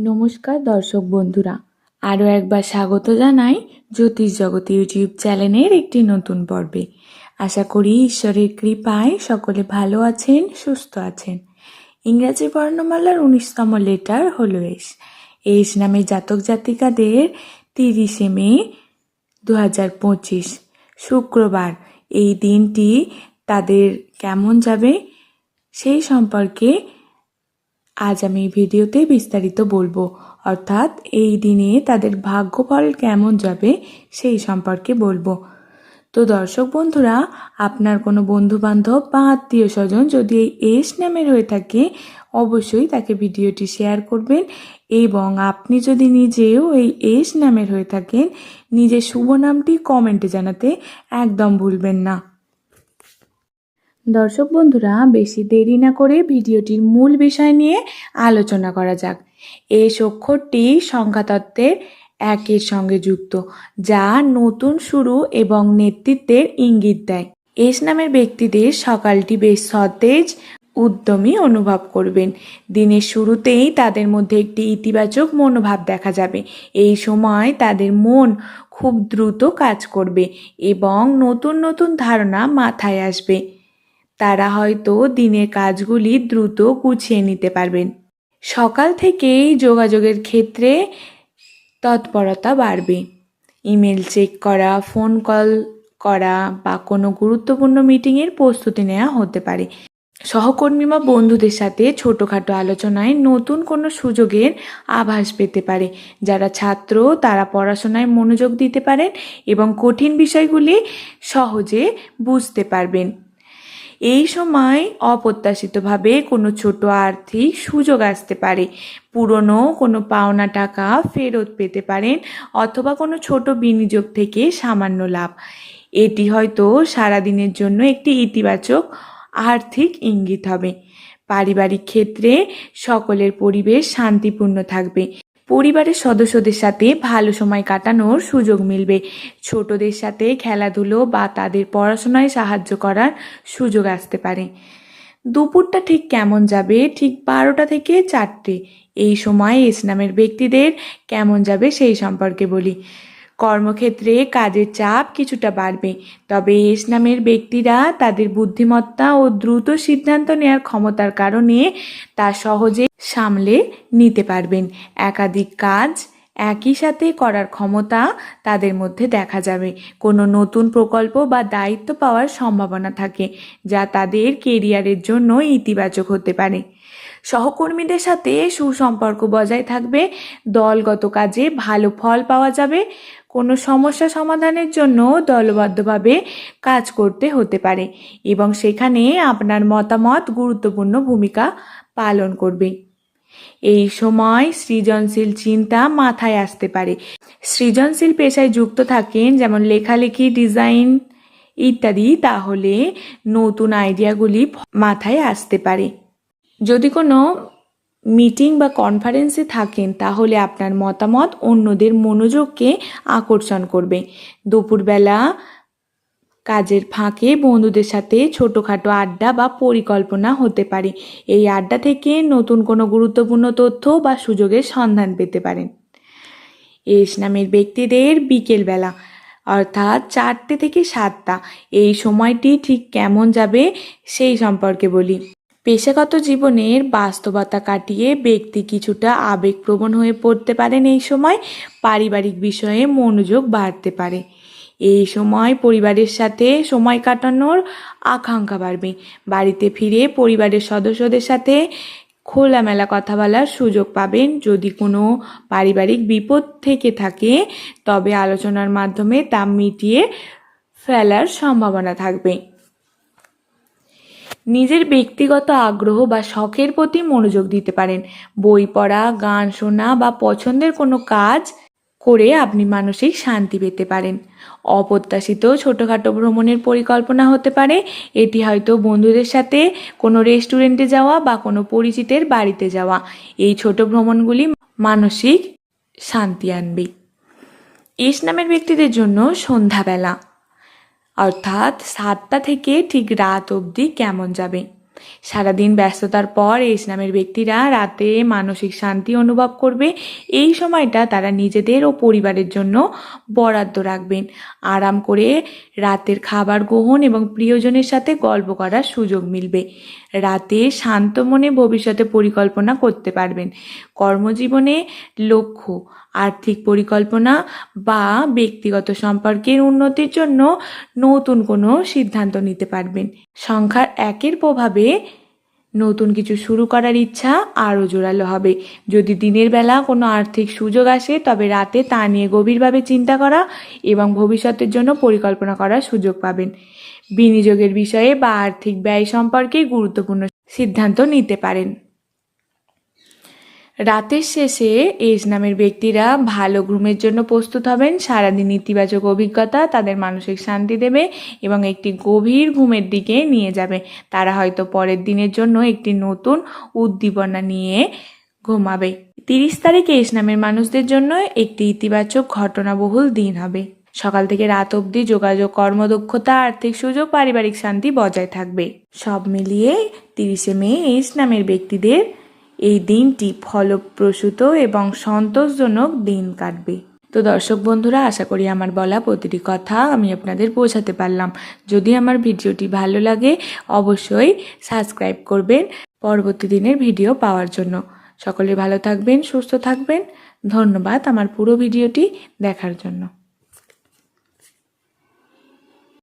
নমস্কার দর্শক বন্ধুরা। আরও একবার স্বাগত জানাই জ্যোতিষ জগৎ ইউটিউব চ্যানেলের একটি নতুন পর্বে। আশা করি ঈশ্বরের কৃপায় সকলে ভালো আছেন, সুস্থ আছেন। ইংরাজি বর্ণমালার উনিশতম লেটার হলো এস। এস নামে জাতক জাতিকাদের তিরিশে মে দু হাজার পঁচিশ, শুক্রবার। এই দিনটি তাদের কেমন যাবে সেই সম্পর্কে আজ আমি এই ভিডিওতে বিস্তারিত বলব। অর্থাৎ এই দিনে তাদের ভাগ্যফল কেমন যাবে সেই সম্পর্কে বলব। তো দর্শক বন্ধুরা, আপনার কোনো বন্ধু বান্ধব বা আত্মীয় স্বজন যদি এই এস নামের হয়ে থাকে, অবশ্যই তাকে ভিডিওটি শেয়ার করবেন এবং আপনি যদি নিজেও এই এস নামের হয়ে থাকেন, নিজের শুভ নামটি কমেন্টে জানাতে একদম ভুলবেন না। দর্শক বন্ধুরা, বেশি দেরি না করে ভিডিওটির মূল বিষয় নিয়ে আলোচনা করা যাক। এই অক্ষরটি সংখ্যাতত্ত্বের একের সঙ্গে যুক্ত, যা নতুন শুরু এবং নেতৃত্বের ইঙ্গিত দেয়। এস নামের ব্যক্তিদের সকালটি বেশ সতেজ, উদ্যমী অনুভব করবেন। দিনের শুরুতেই তাদের মধ্যে একটি ইতিবাচক মনোভাব দেখা যাবে। এই সময় তাদের মন খুব দ্রুত কাজ করবে এবং নতুন নতুন ধারণা মাথায় আসবে। তারা হয়তো দিনের কাজগুলি দ্রুত গুছিয়ে নিতে পারবেন। সকাল থেকেই যোগাযোগের ক্ষেত্রে তৎপরতা বাড়বে। ইমেল চেক করা, ফোন কল করা বা কোনো গুরুত্বপূর্ণ মিটিংয়ের প্রস্তুতি নেওয়া হতে পারে। সহকর্মী বা বন্ধুদের সাথে ছোটোখাটো আলোচনায় নতুন কোনো সুযোগের আভাস পেতে পারে। যারা ছাত্র, তারা পড়াশোনায় মনোযোগ দিতে পারেন এবং কঠিন বিষয়গুলি সহজে বুঝতে পারবেন। এই সময় অপ্রত্যাশিতভাবে কোনো ছোট আর্থিক সুযোগ আসতে পারে। পুরনো কোনো পাওনা টাকা ফেরত পেতে পারেন অথবা কোনো ছোট বিনিয়োগ থেকে সামান্য লাভ। এটি হয়তো সারাদিনের জন্য একটি ইতিবাচক আর্থিক ইঙ্গিত হবে। পারিবারিক ক্ষেত্রে সকলের পরিবেশ শান্তিপূর্ণ থাকবে। পরিবারের সদস্যদের সাথে ভালো সময় কাটানোর সুযোগ মিলবে। ছোটদের সাথে খেলাধুলো বা তাদের পড়াশোনায় সাহায্য করার সুযোগ আসতে পারে। দুপুরটা ঠিক কেমন যাবে? ঠিক বারোটা থেকে চারটে। এই সময় ইসলামের ব্যক্তিদের কেমন যাবে সেই সম্পর্কে বলি। কর্মক্ষেত্রে কাজের চাপ কিছুটা বাড়বে। তবে ইসলামের ব্যক্তিরা তাদের বুদ্ধিমত্তা ও দ্রুত সিদ্ধান্ত নেওয়ার ক্ষমতার কারণে তা সহজে সামলে নিতে পারবেন। একাধিক কাজ একই সাথে করার ক্ষমতা তাদের মধ্যে দেখা যাবে। কোনো নতুন প্রকল্প বা দায়িত্ব পাওয়ার সম্ভাবনা থাকে, যা তাদের কেরিয়ারের জন্য ইতিবাচক হতে পারে। সহকর্মীদের সাথে সুসম্পর্ক বজায় থাকবে। দলগত কাজে ভালো ফল পাওয়া যাবে। কোনো সমস্যা সমাধানের জন্য দলবদ্ধভাবে কাজ করতে হতে পারে এবং সেখানে আপনার মতামত গুরুত্বপূর্ণ ভূমিকা পালন করবে। এই সময় সৃজনশীল চিন্তা মাথায় আসতে পারে। সৃজনশীল পেশায় যুক্ত থাকেন, যেমন লেখালেখি, ডিজাইন ইত্যাদি, তাহলে নতুন আইডিয়াগুলি মাথায় আসতে পারে। যদি কোনো মিটিং বা কনফারেন্সে থাকেন, তাহলে আপনার মতামত অন্যদের মনোযোগকে আকর্ষণ করবে। দুপুরবেলা কাজের ফাঁকে বন্ধুদের সাথে ছোটোখাটো আড্ডা বা পরিকল্পনা হতে পারে। এই আড্ডা থেকে নতুন কোনো গুরুত্বপূর্ণ তথ্য বা সুযোগের সন্ধান পেতে পারেন। এস নামের ব্যক্তিদের বিকেলবেলা, অর্থাৎ চারটে থেকে সাতটা, এই সময়টি ঠিক কেমন যাবে সেই সম্পর্কে বলি। পেশাগত জীবনের বাস্তবতা কাটিয়ে ব্যক্তি কিছুটা আবেগপ্রবণ হয়ে পড়তে পারেন এই সময়। পারিবারিক বিষয়ে মনোযোগ বাড়তে পারে। এই সময় পরিবারের সাথে সময় কাটানোর আকাঙ্ক্ষা বাড়বে। বাড়িতে ফিরে পরিবারের সদস্যদের সাথে খোলামেলা কথা বলার সুযোগ পাবেন। যদি কোনো পারিবারিক বিপদ থেকে থাকে, তবে আলোচনার মাধ্যমে তা মিটিয়ে ফেলার সম্ভাবনা থাকবে। নিজের ব্যক্তিগত আগ্রহ বা শখের প্রতি মনোযোগ দিতে পারেন। বই পড়া, গান শোনা বা পছন্দের কোনো কাজ করে আপনি মানসিক শান্তি পেতে পারেন। অপ্রত্যাশিত ছোটোখাটো ভ্রমণের পরিকল্পনা হতে পারে। এটি হয়তো বন্ধুদের সাথে, কোনো রেস্টুরেন্টে যাওয়া বা কোনো পরিচিতের বাড়িতে যাওয়া। এই ছোট ভ্রমণগুলি মানসিক শান্তি আনবে। এস নামের ব্যক্তিদের জন্য সন্ধ্যাবেলা। অর্থাৎ সাতটা থেকে ঠিক রাত অবধি কেমন যাবে? সারাদিন ব্যস্ততার পর এস নামের ব্যক্তিরা রাতে মানসিক শান্তি অনুভব করবে। এই সময়টা তারা নিজেদের ও পরিবারের জন্য বরাদ্দ রাখবেন। আরাম করে রাতের খাবার গ্রহণ এবং প্রিয়জনের সাথে গল্প করার সুযোগ মিলবে। রাতে শান্ত মনে ভবিষ্যতে পরিকল্পনা করতে পারবেন। কর্মজীবনে লক্ষ্য আর্থিক পরিকল্পনা বা ব্যক্তিগত সম্পর্কের উন্নতির জন্য নতুন কোনো সিদ্ধান্ত নিতে পারবেন। সংখ্যার একের প্রভাবে নতুন কিছু শুরু করার ইচ্ছা আরও জোরালো হবে। যদি দিনের বেলা কোনো আর্থিক সুযোগ আসে, তবে রাতে তা নিয়ে গভীরভাবে চিন্তা করা এবং ভবিষ্যতের জন্য পরিকল্পনা করার সুযোগ পাবেন। বিনিয়োগের বিষয়ে বা আর্থিক ব্যয় সম্পর্কে গুরুত্বপূর্ণ সিদ্ধান্ত নিতে পারেন। রাতের শেষে এজ নামের ব্যক্তিরা ভালো ঘুমের জন্য প্রস্তুত হবেন। সারাদিন ইতিবাচক অভিজ্ঞতা তাদের মানসিক শান্তি দেবে এবং একটি গভীর ঘুমের দিকে নিয়ে যাবে। তারা হয়তো পরের দিনের জন্য একটি নতুন উদ্দীপনা নিয়ে ঘুমাবে। তিরিশ তারিখে এস নামের মানুষদের জন্য একটি ইতিবাচক ঘটনাবহুল দিন হবে। সকাল থেকে রাত অবধি যোগাযোগ, কর্মদক্ষতা, আর্থিক সুযোগ, পারিবারিক শান্তি বজায় থাকবে। সব মিলিয়ে তিরিশে মে এস নামের ব্যক্তিদের এই দিনটি ফলপ্রসূত এবং সন্তোষজনক দিন কাটবে। তো দর্শক বন্ধুরা, আশা করি আমার বলা প্রতিটি কথা আমি আপনাদের পৌঁছাতে পারলাম। যদি আমার ভিডিওটি ভালো লাগে, অবশ্যই সাবস্ক্রাইব করবেন পরবর্তী দিনের ভিডিও পাওয়ার জন্য। সকলে ভালো থাকবেন, সুস্থ থাকবেন। ধন্যবাদ আমার পুরো ভিডিওটি দেখার জন্য।